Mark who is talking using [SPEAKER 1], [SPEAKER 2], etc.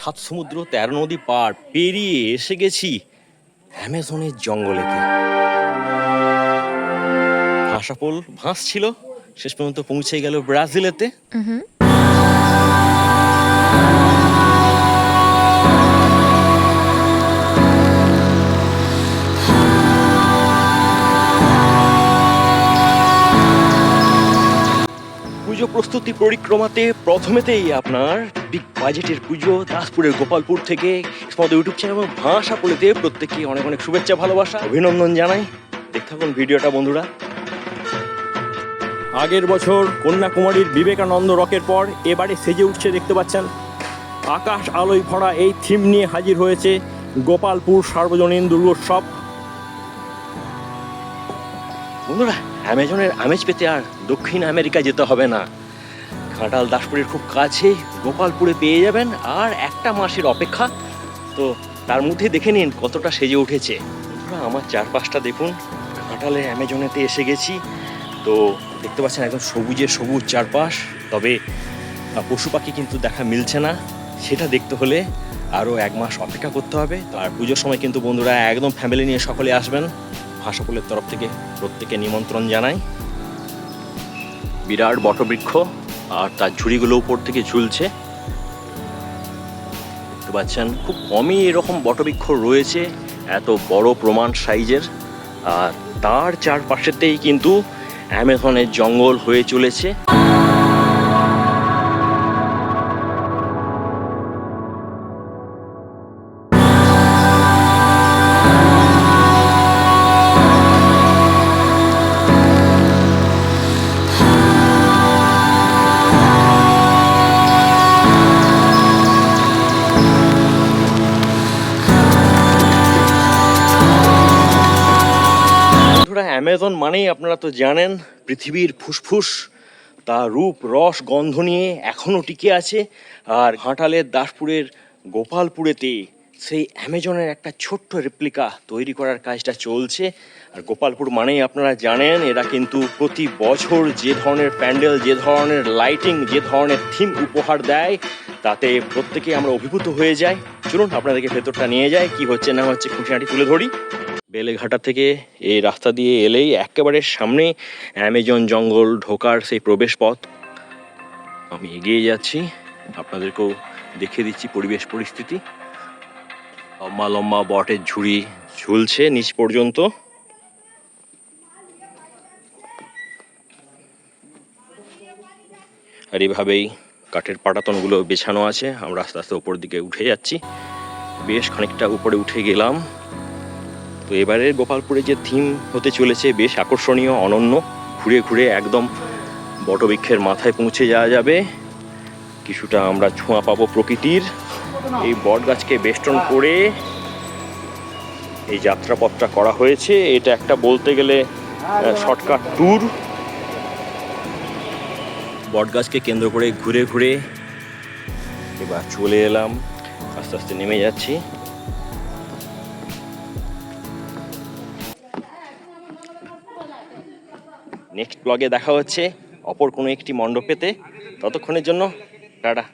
[SPEAKER 1] সাত সমুদ্র তেরো নদী পার পেরিয়ে এসে গেছি অ্যামাজনের জঙ্গলেতে। ভাষাপোল ভাসছিল শেষ পর্যন্ত পৌঁছে গেল ব্রাজিলেতে। পুজো প্রস্তুতি পরিক্রমাতে প্রথমেতেই আপনার বিগ বাজেটের পুজো দাসপুরের গোপালপুর থেকে আমাদের ইউটিউব চ্যানেল ভাষা পড়েতে প্রত্যেককে অনেক অনেক শুভেচ্ছা, ভালোবাসা, অভিনন্দন জানাই। দেখতে থাকুন ভিডিওটা, বন্ধুরা। আগের বছর কন্যাকুমারীর বিবেকানন্দ রকের পর এবারে সেজে উঠছে, দেখতে পাচ্ছেন। আকাশ আলোয় ভরা এই থিম নিয়ে হাজির হয়েছে গোপালপুর সার্বজনীন দুর্গোৎসব। বন্ধুরা অ্যামাজনের আমেজ পেতে আর দক্ষিণ আমেরিকা যেতে হবে না। ঘাটাল দাসপুরের খুব কাছে, গোপালপুরে পেয়ে যাবেন আর একটা মাসের অপেক্ষা। তো তার মধ্যে দেখে নিন কতটা সেজে উঠেছে। আমার চারপাশটা দেখুন, ঘাটালের অ্যামাজনেতে এসে গেছি। তো দেখতে পাচ্ছেন একদম সবুজে সবুজ চারপাশ, তবে পশু পাখি কিন্তু দেখা মিলছে না। সেটা দেখতে হলে আরও এক মাস অপেক্ষা করতে হবে। তো আর পুজোর সময় কিন্তু বন্ধুরা একদম ফ্যামিলি নিয়ে সকলে আসবেন। ভাষাকুলের তরফ থেকে প্রত্যেকে নিমন্ত্রণ জানাই। বিরাট বটবৃক্ষ আর তার ঝুড়িগুলো উপর থেকে ঝুলছে। দেখতে পাচ্ছেন, খুব কমই এরকম বটবৃক্ষ রয়েছে, এত বড় প্রমাণ সাইজের। আর তার চারপাশেতেই কিন্তু অ্যামাজনের জঙ্গল হয়ে চলেছে। বন্ধুরা অ্যামাজন মানেই আপনারা তো জানেন, পৃথিবীর ফুসফুস তার রূপ, রস, গন্ধ নিয়ে এখনও টিকে আছে। আর ঘাটালের দাসপুরের গোপালপুরেতে সেই অ্যামাজনের একটা ছোট্ট রেপ্লিকা তৈরি করার কাজটা চলছে। আর গোপালপুর মানেই আপনারা জানেন, এরা কিন্তু প্রতি বছর যে ধরনের প্যান্ডেল, যে ধরনের লাইটিং যে ধরনের থিম উপহার দেয়, তাতে প্রত্যেকে আমরা অভিভূত হয়ে যাই। চলুন, আপনাদেরকে ভেতরটা নিয়ে যাই, কি হচ্ছে না হচ্ছে খুঁটিনাটি তুলে ধরি। বেলেঘাটা থেকে এই রাস্তা দিয়ে এলেই একেবারে সামনে অ্যামাজন জঙ্গল ঢোকার সেই প্রবেশ পথ আমি এগিয়ে যাচ্ছি, আপনাদেরকেও দেখিয়ে দিচ্ছি পরিবেশ পরিস্থিতি। লম্বা লম্বা বটের ঝুড়ি ঝুলছে নিচ পর্যন্ত। আর এভাবেই কাঠের পাটাতনগুলো বেছানো আছে। আমরা আস্তে আস্তে উপর দিকে উঠে যাচ্ছি। বেশ খানিকটা উপরে উঠে গেলাম। তো এবারে গোপালপুরে যে থিম হতে চলেছে, বেশ আকর্ষণীয়, অনন্য, ঘুরে ঘুরে একদম বটবৃক্ষের মাথায় পৌঁছে যাওয়া যাবে। কিছুটা আমরা ছোঁয়া পাবো প্রকৃতির। এই বট গাছকে বেষ্টন করে এই যাত্রাপথটা করা হয়েছে। এটা একটা বলতে গেলে শর্টকাট ট্যুর বট গাছকে কেন্দ্র করে ঘুরে ঘুরে এবার চলে এলাম। আস্তে আস্তে নেমে যাচ্ছি। নেক্সট ব্লগে দেখা হচ্ছে। অপর কোনো একটি মণ্ডপেতে। ততক্ষণের জন্য টাটা।